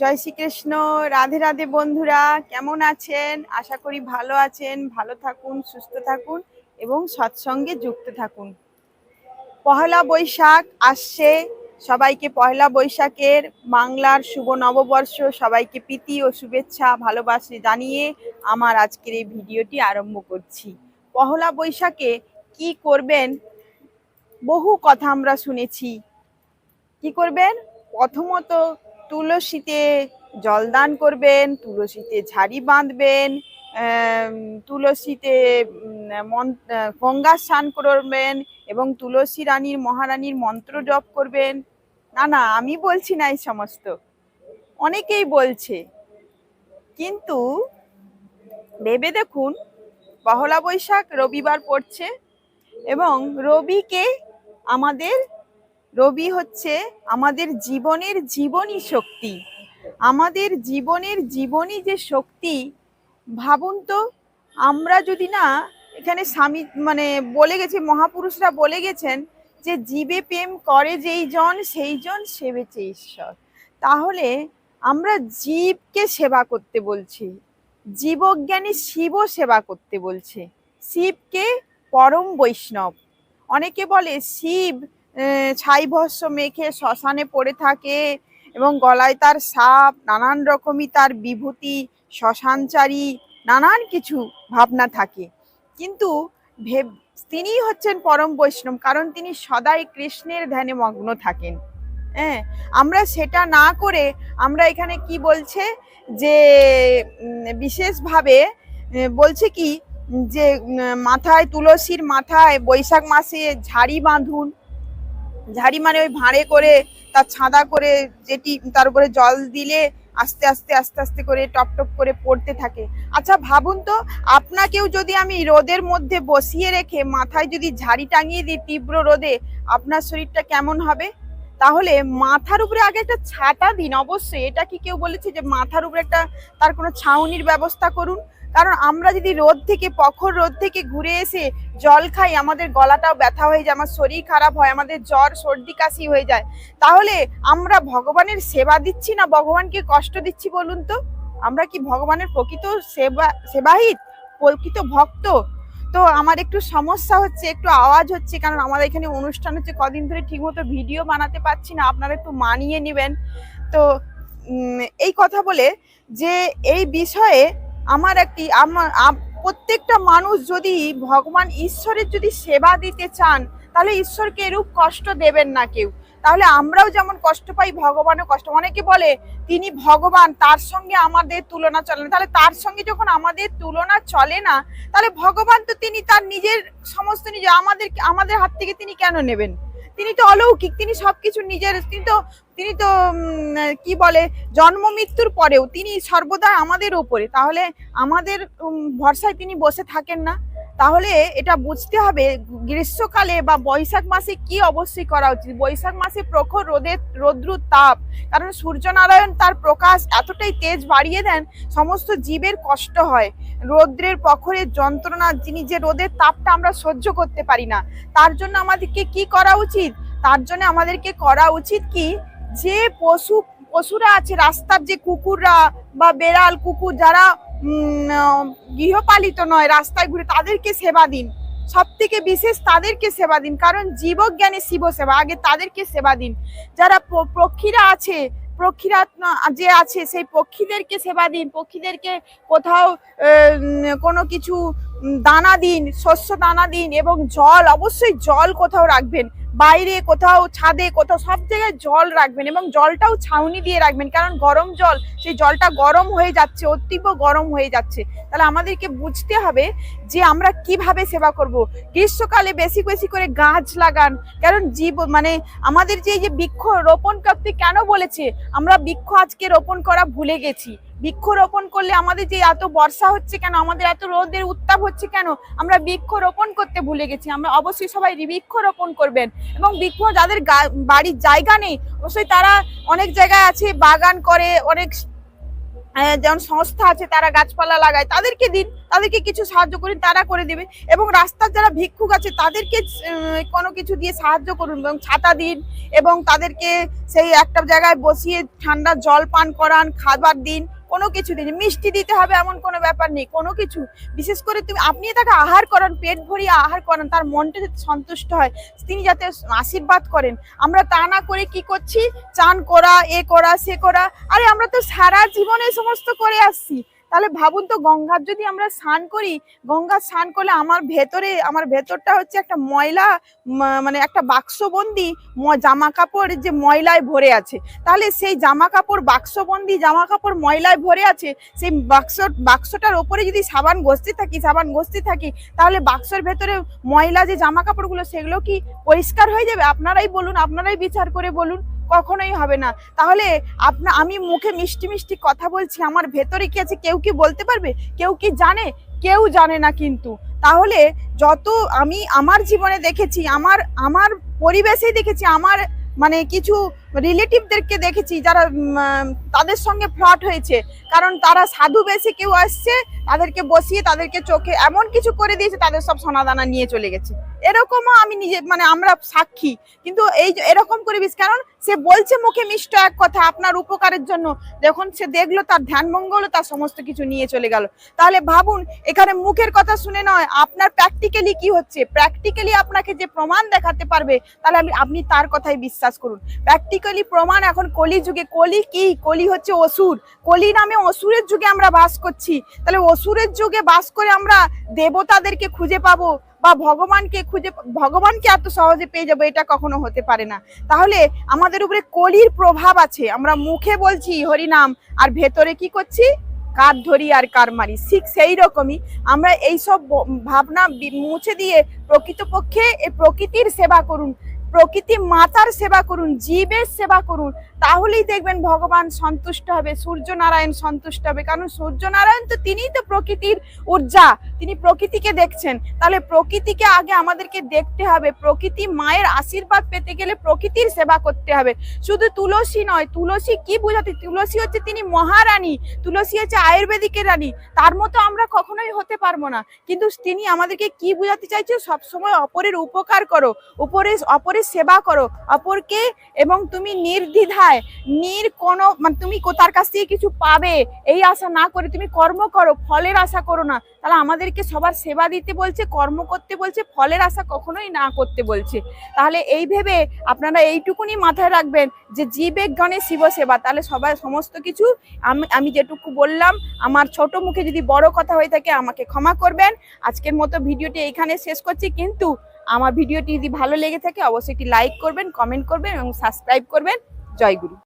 জয় শ্রীকৃষ্ণ, রাধে রাধে বন্ধুরা, কেমন আছেন? আশা করি ভালো আছেন, ভালো থাকুন, সুস্থ থাকুন এবং সৎসঙ্গে যুক্ত থাকুন। পহেলা বৈশাখ আসছে, সবাইকে পহেলা বৈশাখের বাংলার শুভ নববর্ষ, সবাইকে প্রীতি ও শুভেচ্ছা, ভালোবাসে জানিয়ে আমার আজকের এই ভিডিওটি আরম্ভ করছি। পহেলা বৈশাখে কি করবেন? বহু কথা আমরা শুনেছি। কি করবেন? প্রথমত তুলসীতে জলদান করবেন, তুলসীতে ঝাড়ি বাঁধবেন তুলসীতে মন- গঙ্গা স্নান করবেন এবং তুলসী রানীর, মহারানীর মন্ত্র জপ করবেন। না না, আমি বলছি না এই সমস্ত। অনেকেই বলছে। কিন্তু ভেবে দেখুন, পহলা বৈশাখ রবিবার পড়ছে এবং রবিকে আমাদের রবি হচ্ছে আমাদের জীবনের জীবনী শক্তি। আমাদের জীবনের জীবনী যে শক্তি, ভাবুন তো, আমরা যদি না এখানে স্বামী মানে বলে গেছে, মহাপুরুষরা বলে গেছেন যে জীবে প্রেম করে যেই জন, সেই জন সেবেছে ঈশ্বর। তাহলে আমরা জীবকে সেবা করতে বলছি, জীবজ্ঞানী শিব সেবা করতে বলছে। শিবকে পরম বৈষ্ণব। অনেকে বলে, শিব ছাই ভস্য মেখে শ্মশানে পড়ে থাকে এবং গলায় তার সাপ, নানান রকমই তার বিভূতি শ্মশানচারী নানান কিছু ভাবনা থাকে। কিন্তু ভেব তিনি হচ্ছেন পরম বৈষ্ণব, কারণ তিনি সদাই কৃষ্ণের ধ্যানে মগ্ন থাকেন। হ্যাঁ আমরা সেটা না করে আমরা এখানে কি বলছে যে বিশেষভাবে বলছে কি যে মাথায় তুলসীর মাথায় বৈশাখ মাসে ঝাড়ি বাঁধুন ঝাড়ি মানে ওই ভাঁড়ে করে তার ছাদা করে যেটি তার উপরে জল দিলে আস্তে আস্তে আস্তে আস্তে করে টপ টপ করে পড়তে থাকে। আচ্ছা ভাবুন তো, আপনাকেও যদি আমি রোদের মধ্যে বসিয়ে রেখে মাথায় যদি ঝাড়ি টাঙিয়ে দিই তীব্র রোদে, আপনার শরীরটা কেমন হবে? তাহলে মাথার উপরে আগে একটা ছাতা দিন। অবশ্যই এটা কি কেউ বলেছে যে মাথার উপরে একটা তার কোনো ছাউনির ব্যবস্থা করুন। কারণ আমরা যদি রোদ থেকে প্রখর রোদ থেকে ঘুরে এসে জল খাই, আমাদের গলাটাও ব্যথা হয়ে যায়, আমার শরীর খারাপ হয়, আমাদের জ্বর, সর্দি, কাশি হয়ে যায়, তাহলে আমরা ভগবানের সেবা দিচ্ছি না? ভগবানকে কষ্ট দিচ্ছি বলুন তো? আমরা কি ভগবানের প্রকৃত সেবা, সেবাহিত? প্রকৃত ভক্ত? তো আমার একটু সমস্যা হচ্ছে, একটু আওয়াজ হচ্ছে, কারণ আমাদের এখানে অনুষ্ঠান হচ্ছে, কদিন ধরে ঠিকমতো ভিডিও বানাতে পারছি না, আপনারা একটু মানিয়ে নেবেন। তো এই কথা বলে যে, এই বিষয়ে আমার একটি আমার প্রত্যেকটা মানুষ যদি ভগবান ঈশ্বরের যদি সেবা দিতে চান, তাহলে ঈশ্বরকে এরূপ কষ্ট দেবেন না কেউ। তাহলে আমরাও যেমন কষ্ট পাই, ভগবানও কষ্ট অনেকে বলে, তিনি ভগবান, তার সঙ্গে আমাদের তুলনা চলে না। তাহলে তার সঙ্গে যখন আমাদের তুলনা চলে না, তাহলে ভগবান তো তিনি তার নিজের সমস্ত নিজে, আমাদের আমাদের হাত থেকে তিনি কেন নেবেন? তিনি তো অলৌকিক, তিনি সবকিছু নিজের, তিনি তো তিনি তো কি বলে, জন্ম মৃত্যুর পরেও তিনি সর্বদা আমাদের ওপরে তাহলে আমাদের ভরসায় তিনি বসে থাকেন না। তাহলে এটা বুঝতে হবে গ্রীষ্মকালে বা বৈশাখ মাসে কি অবশ্যই করা উচিত। বৈশাখ মাসে প্রখর রোদের রৌদ্রুর তাপ, কারণ সূর্যনারায়ণ তার প্রকাশ এতটাই তেজ বাড়িয়ে দেন, সমস্ত জীবের কষ্ট হয়। রৌদ্রের প্রখরের যন্ত্রণা, যিনি যে রোদের তাপটা আমরা সহ্য করতে পারি না, তার জন্য আমাদেরকে কি করা উচিত? তার জন্য আমাদেরকে করা উচিত কি? যে পশু, পশুরা আছে, রাস্তার যে কুকুররা বা বেড়াল, কুকুর, যারা গৃহপালিত নয়, রাস্তায় ঘুরে তাদেরকে সেবা দিন। সব থেকে বিশেষ তাদেরকে সেবা দিন, কারণ জীবজ্ঞানী শিব সেবা আগে তাদেরকে সেবা দিন। যারা পক্ষীরা আছে, পক্ষীরা যে আছে, সেই পক্ষীদেরকে সেবা দিন, পক্ষীদেরকে কোথাও কোনো কিছু দানা দিন, শস্য দানা দিন, এবং জল, অবশ্যই জল কোথাও রাখবেন। বাইরে, কোথাও ছাদে, কোথাও সব জায়গায় জল রাখবেন এবং জলটাও ছাউনি দিয়ে রাখবেন। কারণ গরম জল, সেই জলটা গরম হয়ে যাচ্ছে, অতীব গরম হয়ে যাচ্ছে। তাহলে আমাদেরকে বুঝতে হবে যে আমরা কীভাবে সেবা করব। গ্রীষ্মকালে বেশি বেশি করে গাছ লাগান। কারণ জীব মানে আমাদের যে যে বৃক্ষ রোপণ করতে কেন বলেছে, আমরা বৃক্ষ আজকে রোপণ করা ভুলে গেছি। বৃক্ষ রোপণ করলে আমাদের যে এত বর্ষা হচ্ছে কেন? আমাদের এত রোদের উত্তাপ হচ্ছে কেন? আমরা বৃক্ষরোপণ করতে ভুলে গেছি। আমরা অবশ্যই সবাই বৃক্ষরোপণ করবেন। এবং বৃক্ষ যাদের বাড়ির জায়গা নেই, অবশ্যই তারা অনেক জায়গায় আছে, বাগান করে, অনেক যেমন সংস্থা আছে, তারা গাছপালা লাগায়। তাদেরকে দিন, তাদেরকে কিছু সাহায্য করুন, তারা করে দেবে। এবং রাস্তার যারা ভিক্ষুক আছে, তাদেরকে কোনো কিছু দিয়ে সাহায্য করুন। এবং ছাতা দিন, এবং তাদেরকে সেই একটা জায়গায় বসিয়ে ঠান্ডা জল পান করান, খাবার দিন। কোনো কিছু দিন মিষ্টি দিতে হবে এমন কোনো ব্যাপার নেই, কোনো কিছু। বিশেষ করে তুমি আপনি তাকে আহার করান, পেট ভরিয়ে আহার করান, তার মনটা যাতে সন্তুষ্ট হয়, তিনি যাতে আশীর্বাদ করেন। আমরা তা না করে কি করছি? চান করা, এ করা, সে করা। আরে আমরা তো সারা জীবনে সমস্ত করে আসছি। তাহলে ভাবুন তো, গঙ্গার যদি আমরা স্নান করি গঙ্গা স্নান করলে আমার ভেতরে, আমার ভেতরটা হচ্ছে একটা ময়লা মানে একটা বাক্সবন্দি জামা কাপড় যে ময়লায় ভরে আছে। তাহলে সেই জামা কাপড় বাক্সবন্দি জামা কাপড় ময়লায় ভরে আছে, সেই বাক্স, বাক্সটার ওপরে যদি সাবান ঘষতে থাকি, সাবান ঘষতে থাকি, তাহলে বাক্সের ভেতরে ময়লা যে জামা কাপড়গুলো সেগুলো কি পরিষ্কার হয়ে যাবে? আপনারাই বলুন, আপনারাই বিচার করে বলুন। কখনোই হবে না। তাহলে আপনা আমি মুখে মিষ্টি মিষ্টি কথা বলছি, আমার ভেতরে কি আছে কেউ কি বলতে পারবে? কেউ কি জানে? কেউ জানে না কিন্তু। তাহলে যত আমি আমার জীবনে দেখেছি, আমার আমার পরিবেশেই দেখেছি, আমার মানে কিছু রিলেটিভদেরকে দেখেছি যারা তাদের সঙ্গে ফ্লট হয়েছে। কারণ তারা সাধু বেশে কেউ আসছে, তাদেরকে বসিয়ে তাদেরকে চোখে এমন কিছু করে দিয়েছে, তাদের সব সোনাদানা নিয়ে চলে গেছে। এরকমও আমি নিজে মানে আমরা সাক্ষী। কিন্তু এই এরকম করে বিষ কারণ সে বলছে মুখে মিষ্ট এক কথা আপনার উপকারের জন্য। যখন সে দেখল তার ধ্যান মঙ্গল তার সমস্ত কিছু নিয়ে চলে গেল। তাহলে ভাবুন, এখানে মুখের কথা শুনে নয়, আপনার প্র্যাকটিক্যালি কি হচ্ছে? প্র্যাকটিক্যালি আপনাকে যে প্রমাণ দেখাতে পারবে, তাহলে আমি, আপনি তার কথাই বিশ্বাস করুন। প্র্যাকটিক্যালি প্রমাণ এখন কলি যুগে। কলি কি? কলি হচ্ছে অসুর। কলি নামে অসুরের যুগে আমরা বাস করছি। তাহলে অসুরের যুগে বাস করে আমরা দেবতাদেরকে খুঁজে পাবো বা ভগবানকে খুঁজে ভগবানকে এত সহজে পেয়ে যাব, এটা কখনো হতে পারে না। তাহলে আমাদের উপরে কলির প্রভাব আছে। আমরা মুখে বলছি হরিনাম আর ভেতরে কি করছি? কার ধরি আর কার মারি। ঠিক সেই রকমই আমরা এইসব ভাবনা মুছে দিয়ে প্রকৃতপক্ষে এই প্রকৃতির সেবা করুন। প্রকৃতি মাতার সেবা করুন, জীবের সেবা করুন, তাহলেই দেখবেন ভগবান সন্তুষ্ট হবে সূর্য নারায়ণ সন্তুষ্ট হবে। কারণ সূর্য নারায়ণ তো তিনিই তো প্রকৃতির ঊর্জা, তিনি প্রকৃতিকে দেখছেন। তাহলে প্রকৃতিকে আগে আমাদেরকে দেখতে হবে, প্রকৃতি মায়ের আশীর্বাদ পেতে গেলে প্রকৃতির সেবা করতে হবে। শুধু তুলসী নয়, তুলসী কি বোঝাতে? তুলসী হচ্ছে তিনি মহারানী, তুলসী হচ্ছে আয়ুর্বেদিকের রানী, তার মতো আমরা কখনোই হতে পারব না। কিন্তু তিনি আমাদেরকে কি বোঝাতে চাইছে? সবসময় অপরের উপকার করো, উপরে, অপরের সেবা করো। অপরকে এবং তুমি নির্দ্বিধায়, নির কোনো মানে তুমি তার কাছ থেকে কিছু পাবে, এই আশা না করে তুমি কর্ম করো, ফলের আশা করো না। তাহলে আমাদেরকে সবার সেবা দিতে বলছে, কর্ম করতে বলছে, ফলের আশা কখনোই না করতে বলছে। তাহলে এই ভেবে আপনারা এইটুকুনি মাথায় রাখবেন যে জীবেজ্ঞানে শিব সেবা। তাহলে সবাই সমস্ত কিছু আমি আমি যেটুকু বললাম, আমার ছোট মুখে যদি বড় কথা হয়ে থাকে আমাকে ক্ষমা করবেন। আজকের মতো ভিডিওটি এইখানে শেষ করছি। কিন্তু আমার ভিডিওটি যদি ভালো লেগে থাকে, অবশ্যই একটি লাইক করবেন কমেন্ট করবেন এবং সাবস্ক্রাইব করবেন। জয় গুরু।